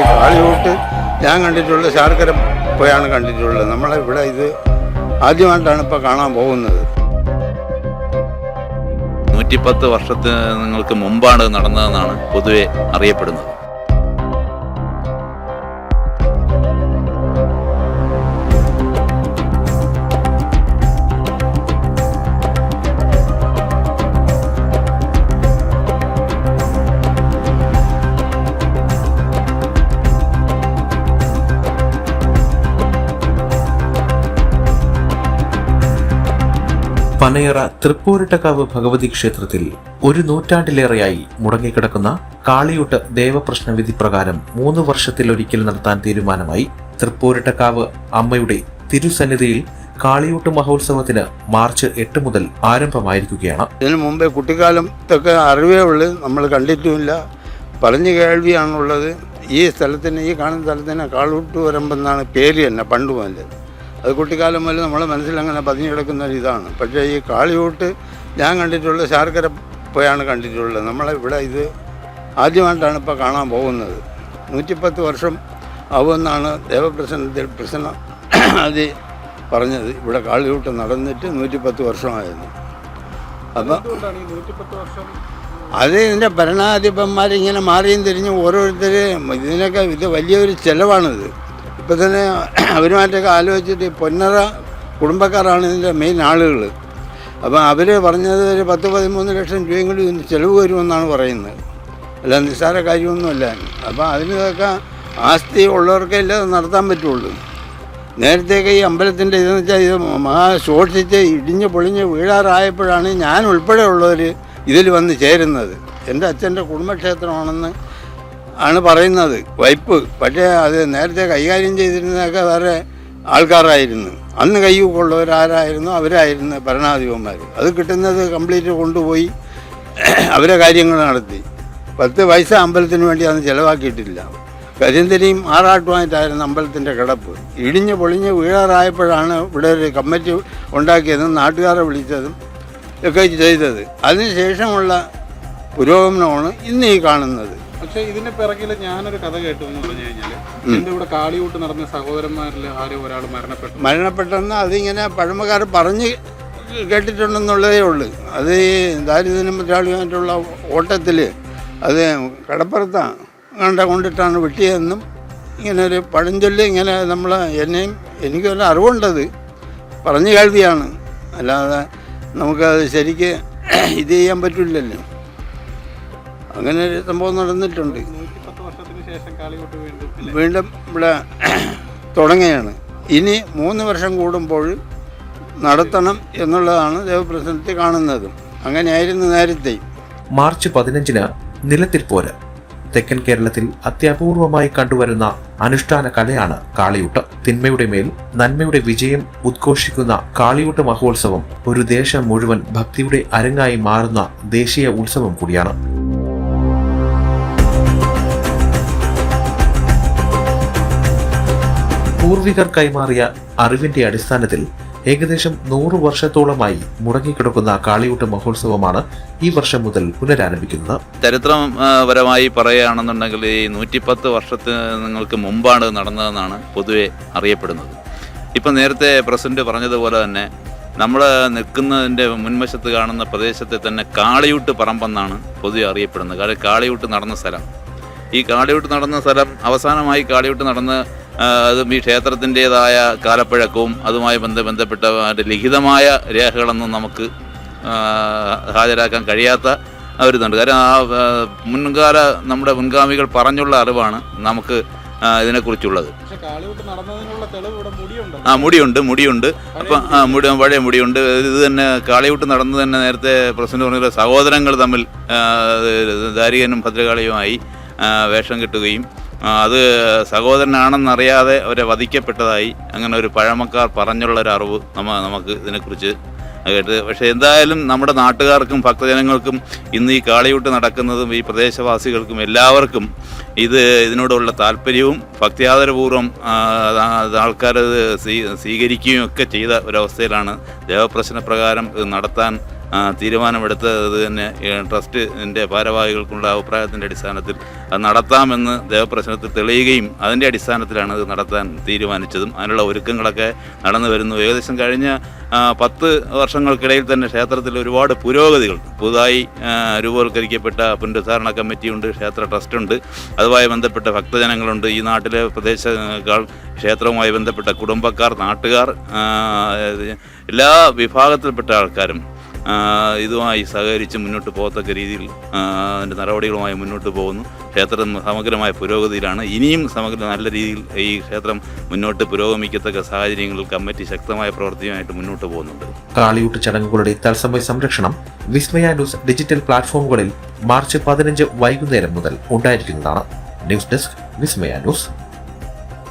കാളിയൂട്ട് ഞാൻ കണ്ടിട്ടുള്ളത് ശാർക്കര പോയാണ് കണ്ടിട്ടുള്ളത്. നമ്മളെ ഇവിടെ ഇത് ആദ്യമായിട്ടാണ് ഇപ്പോൾ കാണാൻ പോകുന്നത്. നൂറ്റിപ്പത്ത് വർഷത്തിന് നിങ്ങൾക്ക് മുമ്പാണ് നടന്നതെന്നാണ് പൊതുവെ അറിയപ്പെടുന്നത്. പനയറ തൃപ്പൂരിട്ടക്കാവ് ഭഗവതി ക്ഷേത്രത്തിൽ ഒരു നൂറ്റാണ്ടിലേറെയായി മുടങ്ങിക്കിടക്കുന്ന കാളിയൂട്ട് ദേവപ്രശ്ന വിധി പ്രകാരം മൂന്ന് വർഷത്തിലൊരിക്കൽ നടത്താൻ തീരുമാനമായി തൃപ്പൂരിട്ടക്കാവ് അമ്മയുടെ തിരുസന്നിധിയിൽ കാളിയൂട്ട് മഹോത്സവത്തിന് മാർച്ച് എട്ട് മുതൽ ആരംഭമായിരിക്കുകയാണ്. ഇതിനു മുമ്പേ കുട്ടിക്കാലത്തൊക്കെ അറിവേ ഉള്ളൂ. നമ്മൾ കണ്ടിട്ടുമില്ല. പറഞ്ഞു കേൾവിയാണുള്ളത്. ഈ സ്ഥലത്തിന് ഈ കാണുന്ന സ്ഥലത്തിന് കാളൂട്ട് വരമ്പെന്നാണ് പേര് തന്നെ പണ്ട് മുതൽ അത് കുട്ടിക്കാലം മുതൽ നമ്മളെ മനസ്സിൽ അങ്ങനെ പതിഞ്ഞു കിടക്കുന്ന ഒരു ഇതാണ് പക്ഷേ ഈ കാളിയൂട്ട് ഞാൻ കണ്ടിട്ടുള്ളത് ശാർക്കര പോയാണ് കണ്ടിട്ടുള്ളത്. നമ്മളെ ഇവിടെ ഇത് ആദ്യമായിട്ടാണ് ഇപ്പോൾ കാണാൻ പോകുന്നത്. നൂറ്റിപ്പത്ത് വർഷം ആവുമെന്നാണ് ദേവപ്രസന്നത്തിൽ പ്രസന്ന അത് പറഞ്ഞത്. ഇവിടെ കാളിയൂട്ട് നടന്നിട്ട് നൂറ്റിപ്പത്ത് വർഷമായിരുന്നു. അപ്പം അത് ഇതിന്റെ ഭരണാധിപന്മാരിങ്ങനെ മാറിയും തിരിഞ്ഞ് ഓരോരുത്തർ ഇതിനൊക്കെ ഇത് വലിയൊരു ചിലവാണിത്. ഇപ്പം തന്നെ അവരുമായിട്ടൊക്കെ ആലോചിച്ചിട്ട് പൊന്നറ കുടുംബക്കാരാണ് ഇതിന്റെ മെയിൻ ആളുകൾ അപ്പം അവർ പറഞ്ഞത് ഒരു പത്ത് പതിമൂന്ന് ലക്ഷം രൂപയും കൂടി ഇതിന് ചിലവ് വരുമെന്നാണ് പറയുന്നത്. അല്ല നിസ്സാര കാര്യമൊന്നുമല്ല. അപ്പം അതിനൊക്കെ ആസ്തി ഉള്ളവർക്കേ ഇല്ലാതെ നടത്താൻ പറ്റുള്ളൂ. നേരത്തെയൊക്കെ ഈ അമ്പലത്തിന്റെ ഇതെന്ന് വെച്ചാൽ ഇത് മഹാ ശോഷിച്ച് ഇടിഞ്ഞ് പൊളിഞ്ഞ് വീഴാറായപ്പോഴാണ് ഞാൻ ഉൾപ്പെടെയുള്ളവർ ഇതിൽ വന്ന് ചേരുന്നത്. എന്റെ അച്ഛന്റെ കുടുംബക്ഷേത്രമാണെന്ന് ആണ് പറയുന്നത്. വൈപ്പ്. പക്ഷേ അത് നേരത്തെ കൈകാര്യം ചെയ്തിരുന്നതൊക്കെ വേറെ ആൾക്കാരായിരുന്നു. അന്ന് കയ്യൂക്കുള്ളവർ ആരായിരുന്നു അവരായിരുന്നു ഭരണാധിപന്മാർ അത് കിട്ടുന്നത് കംപ്ലീറ്റ് കൊണ്ടുപോയി അവരെ കാര്യങ്ങൾ നടത്തി. പത്ത് പൈസ അമ്പലത്തിന് വേണ്ടി അന്ന് ചിലവാക്കിയിട്ടില്ല. കരിന്തരിയും ആറാട്ടുമായിട്ടായിരുന്നു അമ്പലത്തിന്റെ കിടപ്പ്. ഇടിഞ്ഞ് പൊളിഞ്ഞ് വീഴാറായപ്പോഴാണ് ഇവിടെ ഒരു കമ്മിറ്റി ഉണ്ടാക്കിയതും നാട്ടുകാരെ വിളിച്ചതും ഒക്കെ ചെയ്തത്. അതിനുശേഷമുള്ള പുരോഗമനമാണ് ഇന്ന് ഈ കാണുന്നത്. പക്ഷെ ഇതിന്റെ പിറകിൽ ഞാനൊരു കഥ കേട്ടു എന്ന് പറഞ്ഞു കഴിഞ്ഞാൽ എന്റെ ഇവിടെ കാളിയൂട്ട് നടന്ന സഹോദരന്മാരിൽ ആരും ഒരാൾ മരണപ്പെട്ടു. മരണപ്പെട്ടെന്ന് അതിങ്ങനെ പഴമക്കാർ പറഞ്ഞ് കേട്ടിട്ടുണ്ടെന്നുള്ളതേ ഉള്ളൂ. അത് ഈ ദാരിദ്ര്യം മുതലാളിയുമായിട്ടുള്ള ഓട്ടത്തിൽ അത് കടപ്പുറത്താണ് കണ്ട കൊണ്ടിട്ടാണ് വെട്ടിയതെന്നും ഇങ്ങനെ ഒരു പഴഞ്ചൊല്ലി ഇങ്ങനെ നമ്മൾ എന്നെയും എനിക്കൊരു അറിവുണ്ടത്. പറഞ്ഞു കേൾവിയാണ്. അല്ലാതെ നമുക്കത് ശരിക്ക് ഇത് ചെയ്യാൻ പറ്റില്ലല്ലോ. അങ്ങനെ ഒരു സംഭവം നടന്നിട്ടുണ്ട്. വീണ്ടും ഇവിടെ തുടങ്ങുകയാണ്. ഇനി മൂന്ന് വർഷം കൂടുമ്പോൾ നടത്തണം എന്നുള്ളതാണ് ദേവപ്രസന്നത്തിൽ കാണുന്നത്. അങ്ങനെയായിരുന്നു നേരത്തെ. മാർച്ച് പതിനഞ്ചിന് നിലത്തിൽ പോര്. തെക്കൻ കേരളത്തിൽ അത്യപൂർവമായി കണ്ടുവരുന്ന അനുഷ്ഠാന കലയാണ് കാളിയൂട്ട്. തിന്മയുടെ മേൽ നന്മയുടെ വിജയം ഉദ്ഘോഷിക്കുന്ന കാളിയൂട്ട് മഹോത്സവം ഒരു ദേശം മുഴുവൻ ഭക്തിയുടെ അരങ്ങായി മാറുന്ന ദേശീയ ഉത്സവം കൂടിയാണ്. പൂർവികർ കൈമാറിയ അറിവിന്റെ അടിസ്ഥാനത്തിൽ ഏകദേശം നൂറ് വർഷത്തോളമായി മുടങ്ങിക്കിടക്കുന്ന കാളിയൂട്ട് മഹോത്സവമാണ് ഈ വർഷം മുതൽ പുനരാരംഭിക്കുന്നത്. ചരിത്രപരമായി പറയുകയാണെന്നുണ്ടെങ്കിൽ ഈ നൂറ്റിപ്പത്ത് വർഷങ്ങൾക്ക് മുമ്പാണ് ഇത് നടന്നതെന്നാണ് പൊതുവെ അറിയപ്പെടുന്നത്. ഇപ്പം നേരത്തെ പ്രസിഡന്റ് പറഞ്ഞതുപോലെ തന്നെ നമ്മൾ നിൽക്കുന്നതിന്റെ മുൻവശത്ത് കാണുന്ന പ്രദേശത്തെ തന്നെ കാളിയൂട്ട് പറമ്പെന്നാണ് പൊതുവെ അറിയപ്പെടുന്നത്. കാളിയൂട്ട് നടന്ന സ്ഥലം. ഈ കാളിയൂട്ട് നടന്ന സ്ഥലം അവസാനമായി കാളിയൂട്ട് നടന്ന് അതും ഈ ക്ഷേത്രത്തിന്റെതായ കാലപ്പഴക്കവും അതുമായി ബന്ധ ബന്ധപ്പെട്ട ലിഖിതമായ രേഖകളൊന്നും നമുക്ക് ഹാജരാക്കാൻ കഴിയാത്ത ഒരു ഇതുണ്ട് കാരണം ആ മുൻകാല നമ്മുടെ മുൻഗാമികൾ പറഞ്ഞുള്ള അറിവാണ് നമുക്ക് ഇതിനെക്കുറിച്ചുള്ളത്. ആ മുടിയുണ്ട് മുടിയുണ്ട്. അപ്പം ആ മുടി പഴയ മുടിയുണ്ട്. ഇത് തന്നെ കാളിയൂട്ട് നടന്നു തന്നെ നേരത്തെ പ്രസിഡന്റ് പറഞ്ഞ സഹോദരങ്ങൾ തമ്മിൽ ദാരികനും ഭദ്രകാളിയുമായി വേഷം കെട്ടുകയും അത് സഹോദരനാണെന്നറിയാതെ അവരെ വധിക്കപ്പെട്ടതായി അങ്ങനെ ഒരു പഴമക്കാർ പറഞ്ഞുള്ള ഒരു അറിവ് നമ്മ നമുക്ക് ഇതിനെക്കുറിച്ച് കേട്ട്. പക്ഷേ എന്തായാലും നമ്മുടെ നാട്ടുകാർക്കും ഭക്തജനങ്ങൾക്കും ഇന്ന് ഈ കാളിയൂട്ട് നടക്കുന്നതും ഈ പ്രദേശവാസികൾക്കും എല്ലാവർക്കും ഇത് ഇതിനോടുള്ള താല്പര്യവും ഭക്തിയാദരപൂർവം ആൾക്കാരത് സ്വീ സ്വീകരിക്കുകയും ഒക്കെ ചെയ്ത ഒരവസ്ഥയിലാണ് ദേവപ്രശ്ന പ്രകാരം ഇത് നടത്താൻ ആ, അത് തന്നെ ട്രസ്റ്റിന്റെ ഭാരവാഹികൾക്കുള്ള അഭിപ്രായത്തിന്റെ അടിസ്ഥാനത്തിൽ അത് നടത്താമെന്ന് ദേവപ്രശ്നത്തിൽ തെളിയുകയും അതിന്റെ അടിസ്ഥാനത്തിലാണ് അത് നടത്താൻ തീരുമാനിച്ചതും. അതിനുള്ള ഒരുക്കങ്ങളൊക്കെ നടന്നു വരുന്നു. ഏകദേശം കഴിഞ്ഞ പത്ത് വർഷങ്ങൾക്കിടയിൽ തന്നെ ക്ഷേത്രത്തിൽ ഒരുപാട് പുരോഗതികൾ. പുതുതായി രൂപവൽക്കരിക്കപ്പെട്ട പുനരുദ്ധാരണ കമ്മിറ്റിയുണ്ട് ക്ഷേത്ര ട്രസ്റ്റുണ്ട്. അതുമായി ബന്ധപ്പെട്ട ഭക്തജനങ്ങളുണ്ട്. ഈ നാട്ടിലെ പ്രദേശങ്ങൾ ക്ഷേത്രവുമായി ബന്ധപ്പെട്ട കുടുംബക്കാർ നാട്ടുകാർ എല്ലാ വിഭാഗത്തിൽപ്പെട്ട ആൾക്കാരും ഇതുമായി സഹകരിച്ച് മുന്നോട്ട് പോകത്തക്ക രീതിയിൽ അതിന്റെ നടപടികളുമായി മുന്നോട്ട് പോകുന്നു. ക്ഷേത്രം സമഗ്രമായ പുരോഗതിയിലാണ്. ഇനിയും സമഗ്ര നല്ല രീതിയിൽ ഈ ക്ഷേത്രം മുന്നോട്ട് പുരോഗമിക്കത്തക്ക സാഹചര്യങ്ങളിൽ കമ്മിറ്റി ശക്തമായ പ്രവർത്തിയുമായിട്ട് മുന്നോട്ട് പോകുന്നുണ്ട്. കാളിയൂട്ട് ചടങ്ങുകളുടെ തത്സമയ സംരക്ഷണം വിസ്മയ ന്യൂസ് ഡിജിറ്റൽ പ്ലാറ്റ്ഫോമുകളിൽ മാർച്ച് പതിനഞ്ച് വൈകുന്നേരം മുതൽ ഉണ്ടായിരിക്കുന്നതാണ്. News desk Vismaya news.